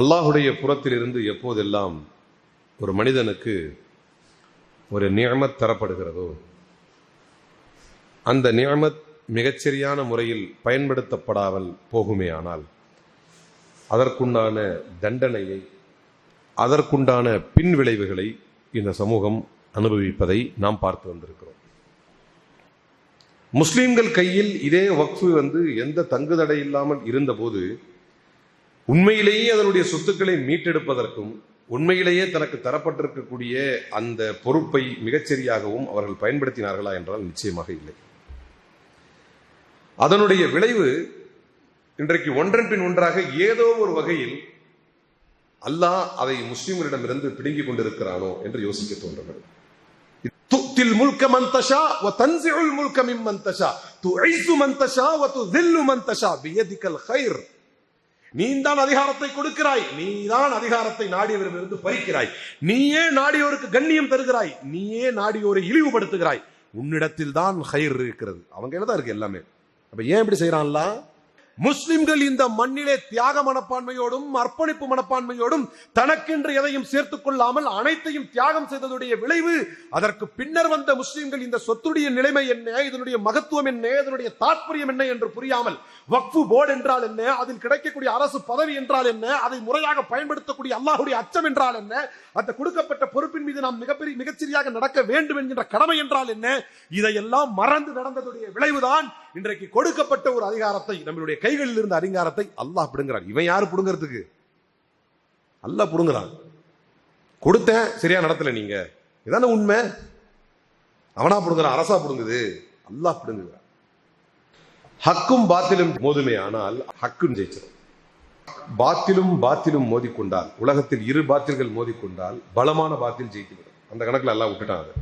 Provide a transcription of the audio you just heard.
அல்லாஹுடைய புறத்திலிருந்து எப்போதெல்லாம் ஒரு மனிதனுக்கு ஒரு நியமத் தரப்படுகிறதோ அந்த நியமத் மிகச்சரியான முறையில் பயன்படுத்தப்படாமல் போகுமேயானால் அதற்குண்டான தண்டனையை அதற்குண்டான பின் விளைவுகளை இந்த சமூகம் அனுபவிப்பதை நாம் பார்த்து வந்திருக்கிறோம். முஸ்லீம்கள் கையில் இதே வக்ஃபு வந்து எந்த தங்குதடை இல்லாமல் இருந்தபோது உண்மையிலேயே அதனுடைய சொத்துக்களை மீட்டெடுப்பதற்கும் உண்மையிலேயே தனக்கு தரப்பட்டிருக்கக்கூடிய அந்த பொறுப்பை மிகச்சரியாகவும் அவர்கள் பயன்படுத்தினார்களா என்றால் நிச்சயமாக இல்லை. அதனுடைய விளைவு இன்றைக்கு ஒன்றன் பின் ஒன்றாக ஏதோ ஒரு வகையில் அல்லாஹ் அதை முஸ்லிம்களிடமிருந்து பிடுங்கிக் கொண்டிருக்கிறானோ என்று யோசிக்க தோன்றுகிறது. துத்தில் முல்க மந்தஷா வ தன்சிஉல் முல்க மிம்மன் தஷா. துஇஸ்ஸு மன் வ பியதிகல் கைர். நீதான் அதிகாரத்தை கொடுக்கிறாய். நீதான் அதிகாரத்தை நாடியவரிடமிருந்து பறிக்கிறாய். நீயே நாடியோருக்கு கண்ணியம் தருகிறாய். நீயே நாடியோரை இழிவுபடுத்துகிறாய். உன்னிடத்தில் தான் ஹைர் இருக்கிறது. அவங்க தான் இருக்கு எல்லாமே. அப்ப ஏன் இப்படி செய்யறான்லாம் முஸ்லிம்கள் இந்த மண்ணிலே தியாக மனப்பான்மையோடும் அர்ப்பணிப்பு மனப்பான்மையோடும் தனக்கென்று எதையும் சேர்த்துக் கொள்ளாமல் அனைத்தையும் தியாகம் செய்ததுடைய விளைவு அதற்கு பின்னர் வந்த முஸ்லிம்கள் இந்த சொத்துடைய நிலைமை என்ன இதனுடைய மகத்துவம் என்ன இதனுடைய தாற்பயம் என்ன என்று புரியாமல் வக்ஃபு போர்டு என்றால் என்ன அதில் கிடைக்கக்கூடிய அரசு பதவி என்றால் என்ன அதை முறையாக பயன்படுத்தக்கூடிய அல்லாஹுடைய அச்சம் என்றால் என்ன அந்த கொடுக்கப்பட்ட பொறுப்பின் மீது நாம் மிகப்பெரிய மிகச்சரியாக நடக்க வேண்டும் என்கின்ற கடமை என்றால் என்ன இதையெல்லாம் மறந்து நடந்ததுடைய விளைவுதான் இன்றைக்கு கொடுக்கப்பட்ட ஒரு அதிகாரத்தை நம்மளுடைய கைகளில் இருந்த அதிகாரத்தை அல்லாஹ் பிடுங்கிறான் இவன் யாரு பிடுங்கிறதுக்கு? அல்ல பிடுங்குறான். கொடுத்தேன் சரியா நடத்தல நீங்க. இதான உண்மை? அவனா பிடுங்குறான் அரசா பிடுங்குது. அல்லாஹ் பிடுங்குகிறான். ஹக்கும் பாத்திலும் மோதுமே ஆனால் ஹக்கும் ஜெயிச்சிடும் பாத்திலும் பாத்திலும் மோதிக்கொண்டால் உலகத்தில் இரு பாத்தில்கள் மோதிக்கொண்டால் பலமான பாத்தில் ஜெயித்துவிடும். அந்த கணக்குல எல்லாம் விட்டுட்டான் அது.